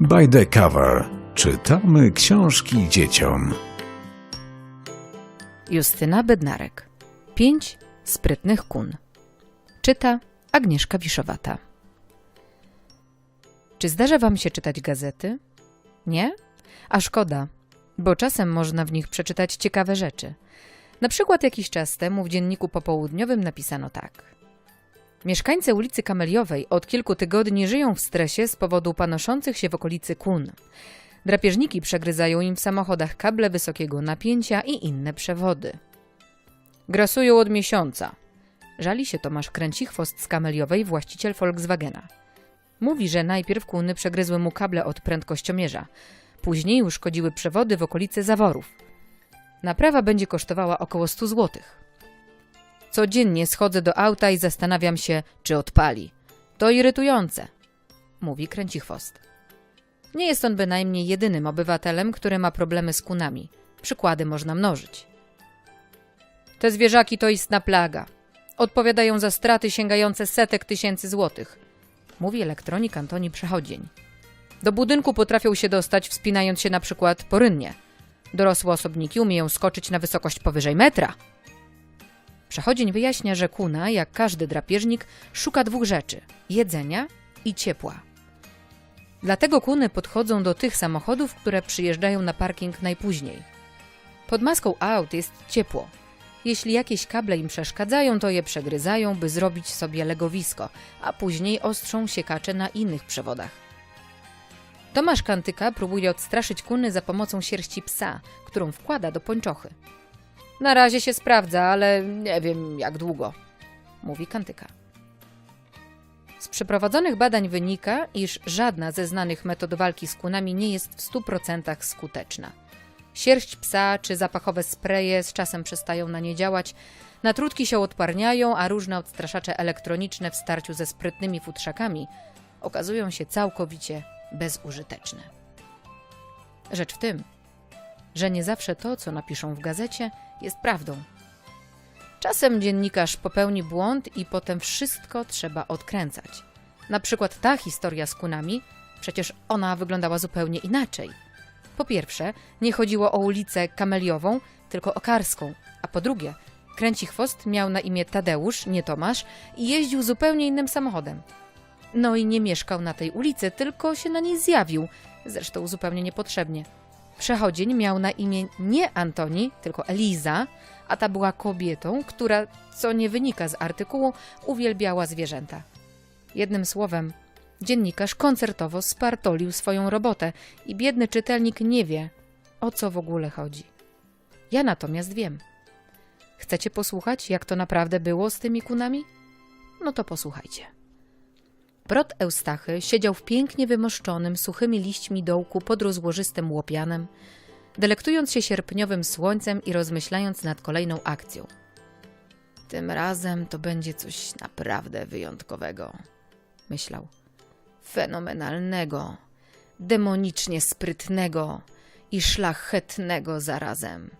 By the cover. Czytamy książki dzieciom. Justyna Bednarek. Pięć sprytnych kun. Czyta Agnieszka Wiszowata. Czy zdarza wam się czytać gazety? Nie? A szkoda, bo czasem można w nich przeczytać ciekawe rzeczy. Na przykład jakiś czas temu w dzienniku popołudniowym napisano tak. Mieszkańcy ulicy Kameliowej od kilku tygodni żyją w stresie z powodu panoszących się w okolicy kun. Drapieżniki przegryzają im w samochodach kable wysokiego napięcia i inne przewody. Grasują od miesiąca. Żali się Tomasz Kręcichwost z Kameliowej, właściciel Volkswagena. Mówi, że najpierw kuny przegryzły mu kable od prędkościomierza. Później uszkodziły przewody w okolicy zaworów. Naprawa będzie kosztowała około 100 złotych. Codziennie schodzę do auta i zastanawiam się, czy odpali. To irytujące, mówi Kręcichwost. Nie jest on bynajmniej jedynym obywatelem, który ma problemy z kunami. Przykłady można mnożyć. Te zwierzaki to istna plaga. Odpowiadają za straty sięgające setek tysięcy złotych, mówi elektronik Antoni Przechodzień. Do budynku potrafią się dostać, wspinając się na przykład porynnie. Dorosłe osobniki umieją skoczyć na wysokość powyżej metra. Przechodzień wyjaśnia, że kuna, jak każdy drapieżnik, szuka dwóch rzeczy: jedzenia i ciepła. Dlatego kuny podchodzą do tych samochodów, które przyjeżdżają na parking najpóźniej. Pod maską aut jest ciepło. Jeśli jakieś kable im przeszkadzają, to je przegryzają, by zrobić sobie legowisko, a później ostrzą siekacze na innych przewodach. Tomasz Kantyka próbuje odstraszyć kuny za pomocą sierści psa, którą wkłada do pończochy. Na razie się sprawdza, ale nie wiem jak długo, mówi Kantyka. Z przeprowadzonych badań wynika, iż żadna ze znanych metod walki z kunami nie jest w 100% skuteczna. Sierść psa czy zapachowe spreje z czasem przestają na nie działać, natrutki się odparniają, a różne odstraszacze elektroniczne w starciu ze sprytnymi futrzakami okazują się całkowicie bezużyteczne. Rzecz w tym, że nie zawsze to, co napiszą w gazecie, jest prawdą. Czasem dziennikarz popełni błąd i potem wszystko trzeba odkręcać. Na przykład ta historia z kunami, przecież ona wyglądała zupełnie inaczej. Po pierwsze, nie chodziło o ulicę Kameliową, tylko o Karską, a po drugie, Kręcichwost miał na imię Tadeusz, nie Tomasz i jeździł zupełnie innym samochodem. No i nie mieszkał na tej ulicy, tylko się na niej zjawił, zresztą zupełnie niepotrzebnie. Przechodzień miał na imię nie Antoni, tylko Eliza, a ta była kobietą, która, co nie wynika z artykułu, uwielbiała zwierzęta. Jednym słowem, dziennikarz koncertowo spartolił swoją robotę i biedny czytelnik nie wie, o co w ogóle chodzi. Ja natomiast wiem. Chcecie posłuchać, jak to naprawdę było z tymi kunami? No to posłuchajcie. Prot Eustachy siedział w pięknie wymoszczonym, suchymi liśćmi dołku pod rozłożystym łopianem, delektując się sierpniowym słońcem i rozmyślając nad kolejną akcją. Tym razem to będzie coś naprawdę wyjątkowego, myślał. Fenomenalnego, demonicznie sprytnego i szlachetnego zarazem.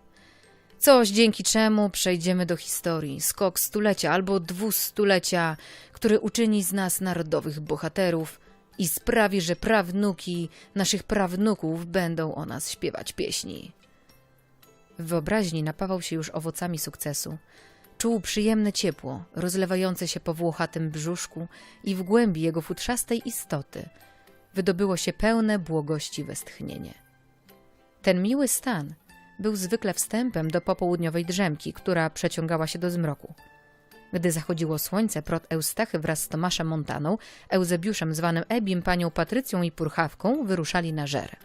Coś, dzięki czemu przejdziemy do historii, skok stulecia albo dwustulecia, który uczyni z nas narodowych bohaterów i sprawi, że prawnuki naszych prawnuków będą o nas śpiewać pieśni. W wyobraźni napawał się już owocami sukcesu. Czuł przyjemne ciepło, rozlewające się po włochatym brzuszku i w głębi jego futrzastej istoty wydobyło się pełne błogości westchnienie. Ten miły stan był zwykle wstępem do popołudniowej drzemki, która przeciągała się do zmroku. Gdy zachodziło słońce, prot Eustachy wraz z Tomaszem Montaną, Eusebiuszem zwanym Ebim, panią Patrycją i Purchawką wyruszali na żer.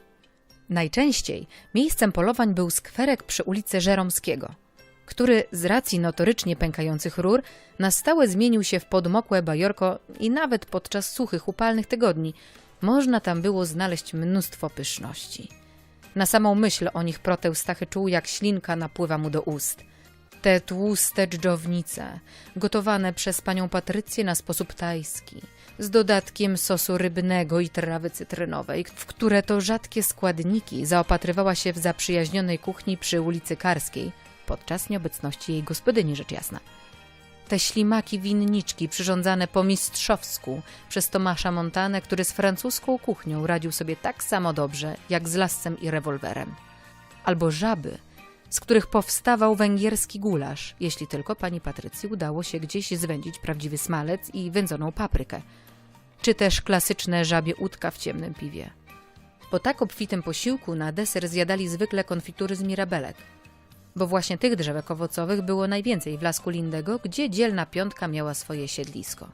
Najczęściej miejscem polowań był skwerek przy ulicy Żeromskiego, który z racji notorycznie pękających rur na stałe zmienił się w podmokłe bajorko i nawet podczas suchych, upalnych tygodni można tam było znaleźć mnóstwo pyszności. Na samą myśl o nich Proteustachy czuł, jak ślinka napływa mu do ust. Te tłuste dżdżownice, gotowane przez panią Patrycję na sposób tajski, z dodatkiem sosu rybnego i trawy cytrynowej, w które to rzadkie składniki zaopatrywała się w zaprzyjaźnionej kuchni przy ulicy Karskiej, podczas nieobecności jej gospodyni rzecz jasna. Te ślimaki winniczki przyrządzane po mistrzowsku przez Tomasza Montanę, który z francuską kuchnią radził sobie tak samo dobrze, jak z lascem i rewolwerem. Albo żaby, z których powstawał węgierski gulasz, jeśli tylko pani Patrycji udało się gdzieś zwędzić prawdziwy smalec i wędzoną paprykę. Czy też klasyczne żabie udka w ciemnym piwie. Po tak obfitym posiłku na deser zjadali zwykle konfitury z mirabelek, bo właśnie tych drzewek owocowych było najwięcej w lasku Lindego, gdzie dzielna piątka miała swoje siedlisko.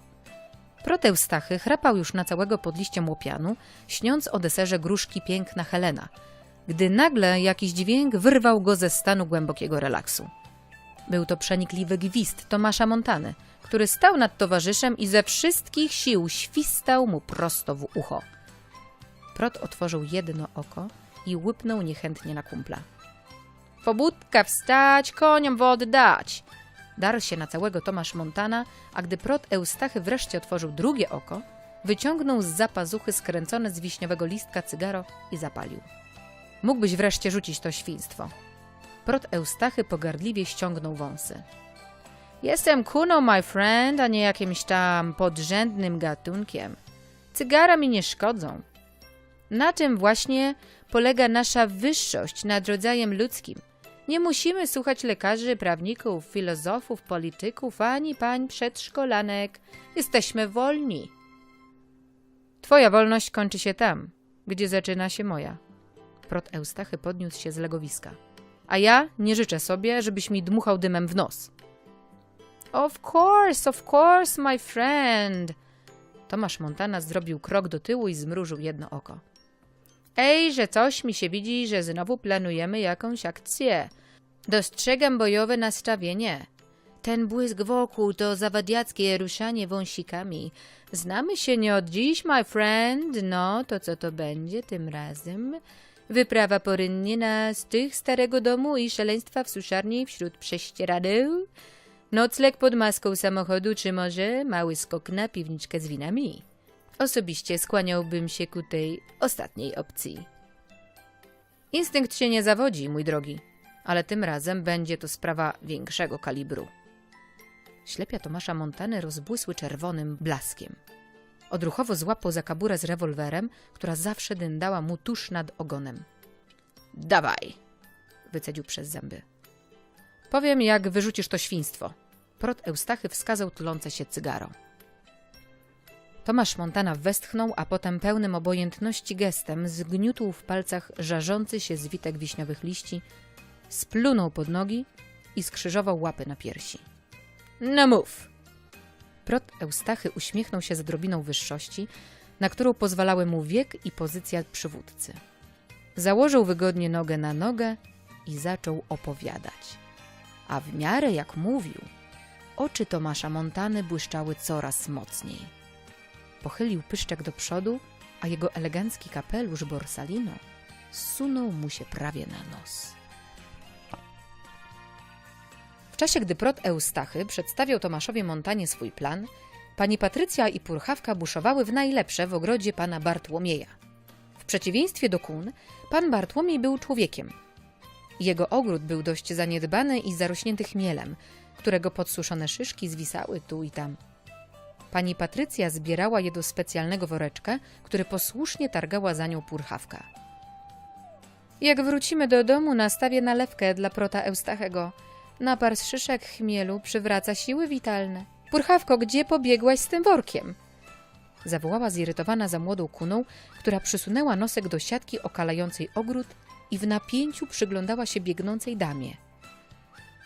Proteustachy chrapał już na całego pod liściem łopianu, śniąc o deserze gruszki piękna Helena, gdy nagle jakiś dźwięk wyrwał go ze stanu głębokiego relaksu. Był to przenikliwy gwizd Tomasza Montany, który stał nad towarzyszem i ze wszystkich sił świstał mu prosto w ucho. Prot otworzył jedno oko i łypnął niechętnie na kumpla. Pobudka wstać, koniom wody dać! Darł się na całego Tomasz Montana, a gdy Prot Eustachy wreszcie otworzył drugie oko, wyciągnął z zapazuchy skręcone z wiśniowego listka cygaro i zapalił. Mógłbyś wreszcie rzucić to świństwo. Prot Eustachy pogardliwie ściągnął wąsy. Jestem kuną, my friend, a nie jakimś tam podrzędnym gatunkiem. Cygara mi nie szkodzą. Na tym właśnie polega nasza wyższość nad rodzajem ludzkim. Nie musimy słuchać lekarzy, prawników, filozofów, polityków, ani pań przedszkolanek. Jesteśmy wolni. Twoja wolność kończy się tam, gdzie zaczyna się moja. Prot Eustachy podniósł się z legowiska. A ja nie życzę sobie, żebyś mi dmuchał dymem w nos. Of course, of course, my friend. Tomasz Montana zrobił krok do tyłu i zmrużył jedno oko. Ej, że coś mi się widzi, że znowu planujemy jakąś akcję. Dostrzegam bojowe nastawienie. Ten błysk wokół to zawadiackie ruszanie wąsikami. Znamy się nie od dziś, my friend. No, to co to będzie tym razem? Wyprawa porynnie na stych starego domu i szaleństwa w suszarni wśród prześcieradeł? Nocleg pod maską samochodu, czy może mały skok na piwniczkę z winami? Osobiście skłaniałbym się ku tej ostatniej opcji. Instynkt się nie zawodzi, mój drogi, ale tym razem będzie to sprawa większego kalibru. Ślepia Tomasza Montany rozbłysły czerwonym blaskiem. Odruchowo złapał za kaburę z rewolwerem, która zawsze dyndała mu tuż nad ogonem. Dawaj! wycedził przez zęby. Powiem, jak wyrzucisz to świństwo. Prot Eustachy wskazał tulące się cygaro. Tomasz Montana westchnął, a potem pełnym obojętności gestem zgniótł w palcach żarzący się zwitek wiśniowych liści, splunął pod nogi i skrzyżował łapy na piersi. No mów! Prot Eustachy uśmiechnął się z odrobiną wyższości, na którą pozwalały mu wiek i pozycja przywódcy. Założył wygodnie nogę na nogę i zaczął opowiadać. A w miarę jak mówił, oczy Tomasza Montany błyszczały coraz mocniej. Pochylił pyszczek do przodu, a jego elegancki kapelusz Borsalino zsunął mu się prawie na nos. Czasie, gdy prot Eustachy przedstawiał Tomaszowi Montanie swój plan, pani Patrycja i Purchawka buszowały w najlepsze w ogrodzie pana Bartłomieja. W przeciwieństwie do kun, pan Bartłomiej był człowiekiem. Jego ogród był dość zaniedbany i zarośnięty chmielem, którego podsuszone szyszki zwisały tu i tam. Pani Patrycja zbierała je do specjalnego woreczka, który posłusznie targała za nią Purchawka. Jak wrócimy do domu, nastawię nalewkę dla prota Eustachego. Napar z szyszek chmielu przywraca siły witalne. Purchawko, gdzie pobiegłaś z tym workiem? Zawołała zirytowana za młodą kuną, która przysunęła nosek do siatki okalającej ogród i w napięciu przyglądała się biegnącej damie.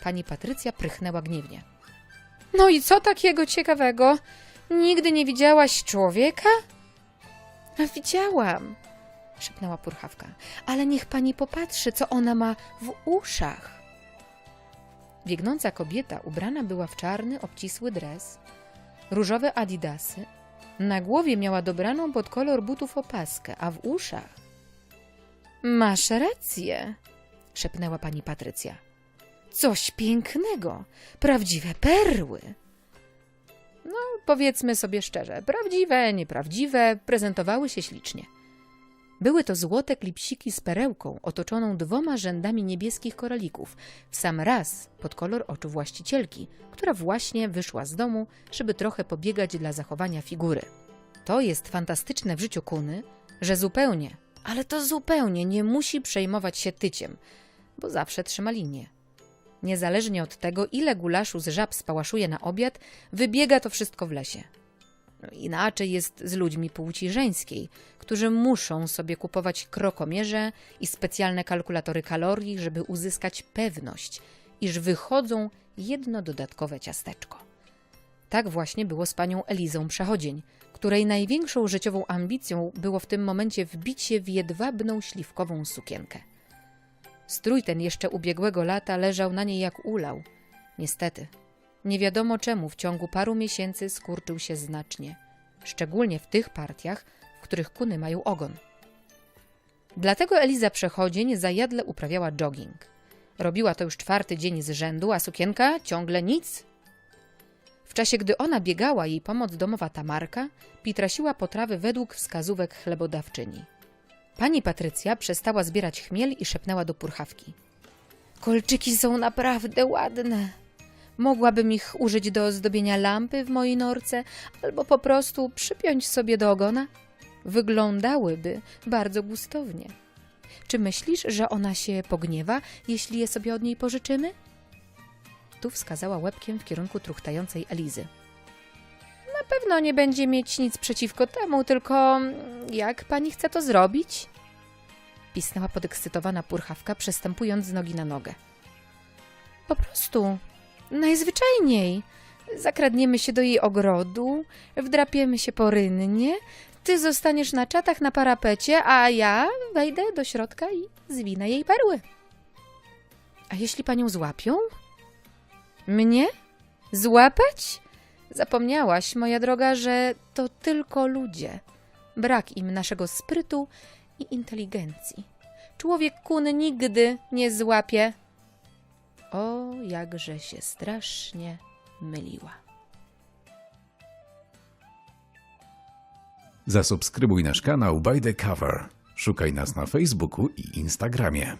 Pani Patrycja prychnęła gniewnie. No i co takiego ciekawego? Nigdy nie widziałaś człowieka? A widziałam, szepnęła Purchawka. Ale niech pani popatrzy, co ona ma w uszach. Biegnąca kobieta ubrana była w czarny, obcisły dres, różowe adidasy, na głowie miała dobraną pod kolor butów opaskę, a w uszach... Masz rację, szepnęła pani Patrycja. Coś pięknego, prawdziwe perły. No, powiedzmy sobie szczerze, prawdziwe, nieprawdziwe, prezentowały się ślicznie. Były to złote klipsiki z perełką otoczoną dwoma rzędami niebieskich koralików, w sam raz pod kolor oczu właścicielki, która właśnie wyszła z domu, żeby trochę pobiegać dla zachowania figury. To jest fantastyczne w życiu kuny, że zupełnie, ale to zupełnie nie musi przejmować się tyciem, bo zawsze trzyma linię. Niezależnie od tego, ile gulaszu z żab spałaszuje na obiad, wybiega to wszystko w lesie. Inaczej jest z ludźmi płci żeńskiej, którzy muszą sobie kupować krokomierze i specjalne kalkulatory kalorii, żeby uzyskać pewność, iż wychodzą jedno dodatkowe ciasteczko. Tak właśnie było z panią Elizą Przechodzień, której największą życiową ambicją było w tym momencie wbicie w jedwabną śliwkową sukienkę. Strój ten jeszcze ubiegłego lata leżał na niej jak ulał. Niestety, nie wiadomo czemu w ciągu paru miesięcy skurczył się znacznie, szczególnie w tych partiach, w których kuny mają ogon. Dlatego Eliza Przechodzień zajadle uprawiała jogging. Robiła to już czwarty dzień z rzędu, a sukienka ciągle nic. W czasie, gdy ona biegała, jej pomoc domowa Tamarka pitrasiła potrawy według wskazówek chlebodawczyni. Pani Patrycja przestała zbierać chmiel i szepnęła do purchawki. Kolczyki są naprawdę ładne. Mogłabym ich użyć do ozdobienia lampy w mojej norce albo po prostu przypiąć sobie do ogona. Wyglądałyby bardzo gustownie. Czy myślisz, że ona się pogniewa, jeśli je sobie od niej pożyczymy? Tu wskazała łebkiem w kierunku truchtającej Elizy. Na pewno nie będzie mieć nic przeciwko temu, tylko jak pani chce to zrobić? Pisnęła podekscytowana purchawka, przestępując z nogi na nogę. Po prostu, najzwyczajniej. Zakradniemy się do jej ogrodu, wdrapiemy się po rynnie, ty zostaniesz na czatach na parapecie, a ja wejdę do środka i zwinę jej perły. A jeśli panią złapią? Mnie? Złapać? Zapomniałaś, moja droga, że to tylko ludzie. Brak im naszego sprytu i inteligencji. Człowiek kun nigdy nie złapie. O, jakże się strasznie myliła. Zasubskrybuj nasz kanał By the Cover. Szukaj nas na Facebooku i Instagramie.